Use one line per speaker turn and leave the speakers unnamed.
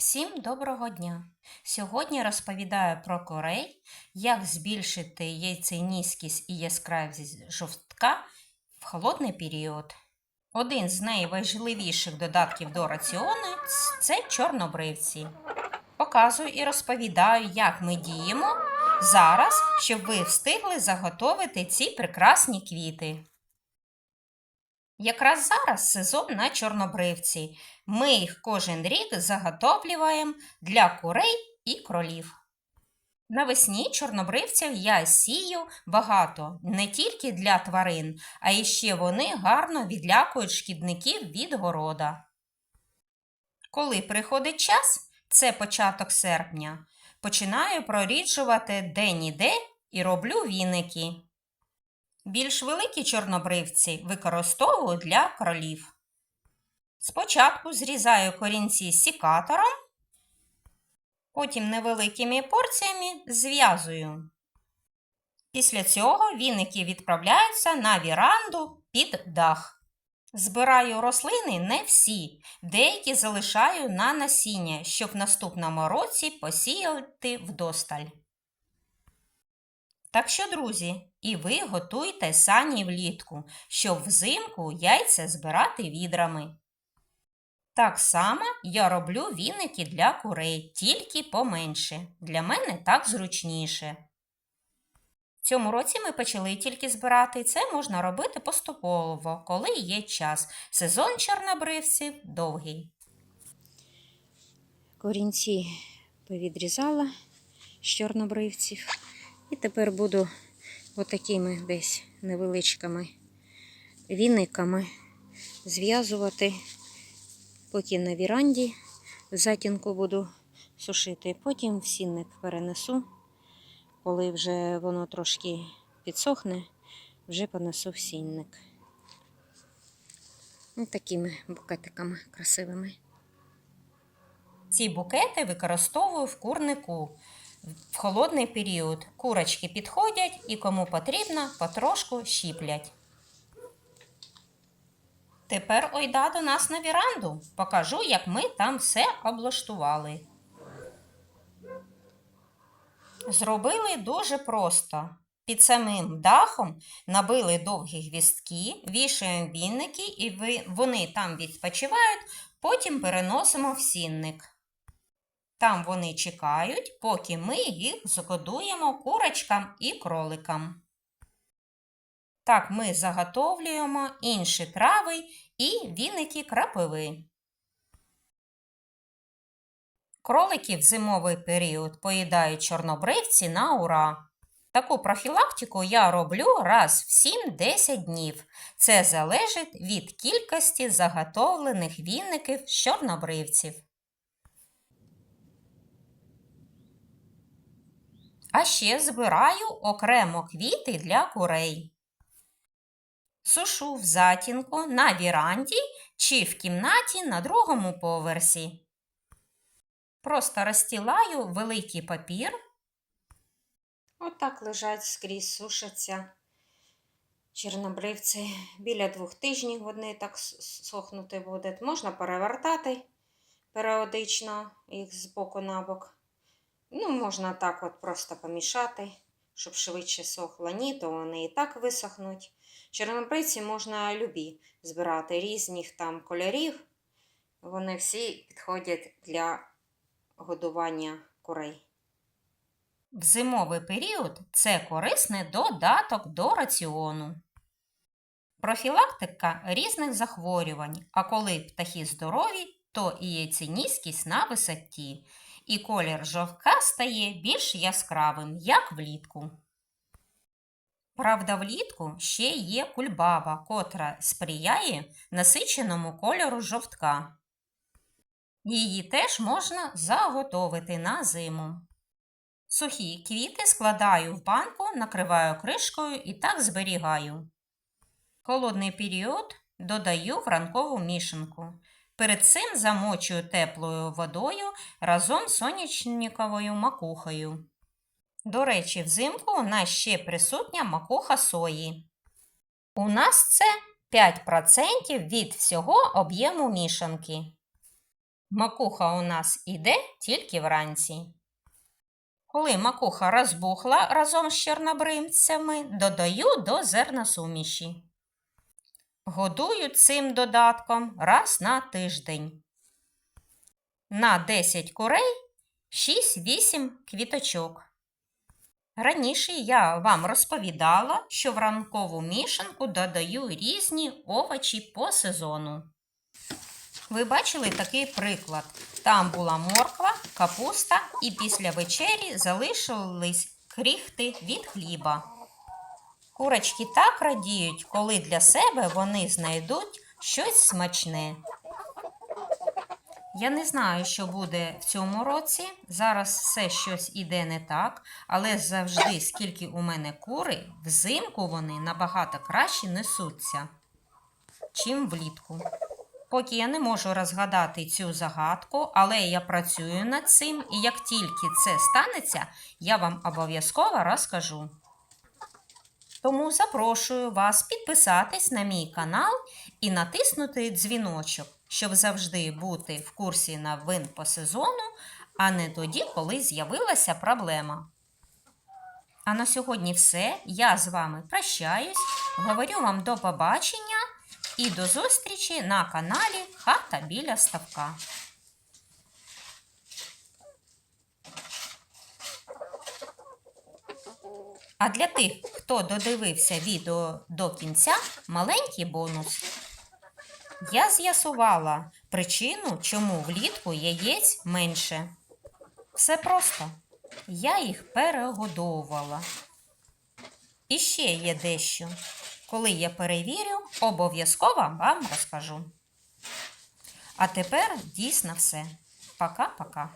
Всім доброго дня! Сьогодні розповідаю про корей, як збільшити яйценіськість і яскравість жовтка в холодний період. Один з найважливіших додатків до раціону – це чорнобривці. Показую і розповідаю, як ми діємо зараз, щоб ви встигли заготовити ці прекрасні квіти. Якраз зараз сезон на чорнобривці. Ми їх кожен рік заготовлюємо для курей і кролів. Навесні чорнобривців я сію багато не тільки для тварин, а і ще вони гарно відлякують шкідників від города. Коли приходить час, це початок серпня, починаю проріджувати день-іде і роблю віники. Більш великі чорнобривці використовую для кролів. Спочатку зрізаю корінці сікатором, потім невеликими порціями зв'язую. Після цього віники відправляються на віранду під дах. Збираю рослини не всі, деякі залишаю на насіння, щоб в наступному році посіяти вдосталь. Так що, друзі, і ви готуйте сані влітку, щоб взимку яйця збирати відрами. Так само я роблю віники для курей, тільки поменше. Для мене так зручніше. В цьому році ми почали тільки збирати, і це можна робити поступово, коли є час. Сезон чорнобривців довгий.
Корінці повідрізала з чорнобривців. І тепер буду отакими десь невеличкими віниками зв'язувати, поки на віранді затінку буду сушити. Потім в сінник перенесу, коли вже воно трошки підсохне, вже понесу в сінник. Ось такими букетиками красивими.
Ці букети використовую в курнику в холодний період. Курочки підходять і кому потрібно, потрошку щіплять. Тепер ойда до нас на віранду. Покажу, як ми там все облаштували. Зробили дуже просто. Під самим дахом набили довгі гвістки, вішаємо вінники, і вони там відпочивають, потім переносимо в сінник. Там вони чекають, поки ми їх згодуємо курочкам і кроликам. Так ми заготовлюємо інші трави і віники крапиви. Кролики в зимовий період поїдають чорнобривці на ура. Таку профілактику я роблю раз в 7-10 днів. Це залежить від кількості заготовлених віників з чорнобривців. А ще збираю окремо квіти для курей. Сушу в затінку на віранді чи в кімнаті на другому поверсі. Просто розстілаю великий папір.
Отак лежать скрізь, сушаться чорнобривці. Біля двох тижнів вони так сохнути будуть. Можна перевертати періодично їх з боку на бок. Ну, можна так от просто помішати, щоб швидше сохло. Ні, то вони і так висохнуть. Чорнобривці можна любі збирати різних там кольорів. Вони всі підходять для годування курей.
В зимовий період це корисний додаток до раціону. Профілактика різних захворювань, а коли птахи здорові, то і яйценіськість на висоті, і колір жовтка стає більш яскравим, як влітку. Правда, влітку ще є кульбаба, котра сприяє насиченому кольору жовтка. Її теж можна заготовити на зиму. Сухі квіти складаю в банку, накриваю кришкою і так зберігаю. Холодний період додаю в ранкову мішанку. Перед цим замочую теплою водою разом з сонячниковою макухою. До речі, взимку у нас ще присутня макуха сої. У нас це 5% від всього об'єму мішанки. Макуха у нас іде тільки вранці. Коли макуха розбухла разом з чорнобривцями, додаю до зерносуміші. Годую цим додатком раз на тиждень. На 10 курей 6-8 квіточок. Раніше я вам розповідала, що в ранкову мішанку додаю різні овочі по сезону. Ви бачили такий приклад. Там була морква, капуста і після вечері залишились кріхти від хліба. Курочки так радіють, коли для себе вони знайдуть щось смачне. Я не знаю, що буде в цьому році. Зараз все щось іде не так, але завжди, скільки у мене кури, взимку вони набагато краще несуться, чим влітку. Поки я не можу розгадати цю загадку, але я працюю над цим, і як тільки це станеться, я вам обов'язково розкажу. Тому запрошую вас підписатись на мій канал і натиснути дзвіночок, щоб завжди бути в курсі новин по сезону, а не тоді, коли з'явилася проблема. А на сьогодні все. Я з вами прощаюсь, говорю вам до побачення і до зустрічі на каналі Хата біля ставка. А для тих, хто додивився відео до кінця, маленький бонус. Я з'ясувала причину, чому влітку яєць менше. Все просто. Я їх перегодовувала. І ще є дещо. Коли я перевірю, обов'язково вам розкажу. А тепер дійсно все. Пока-пока.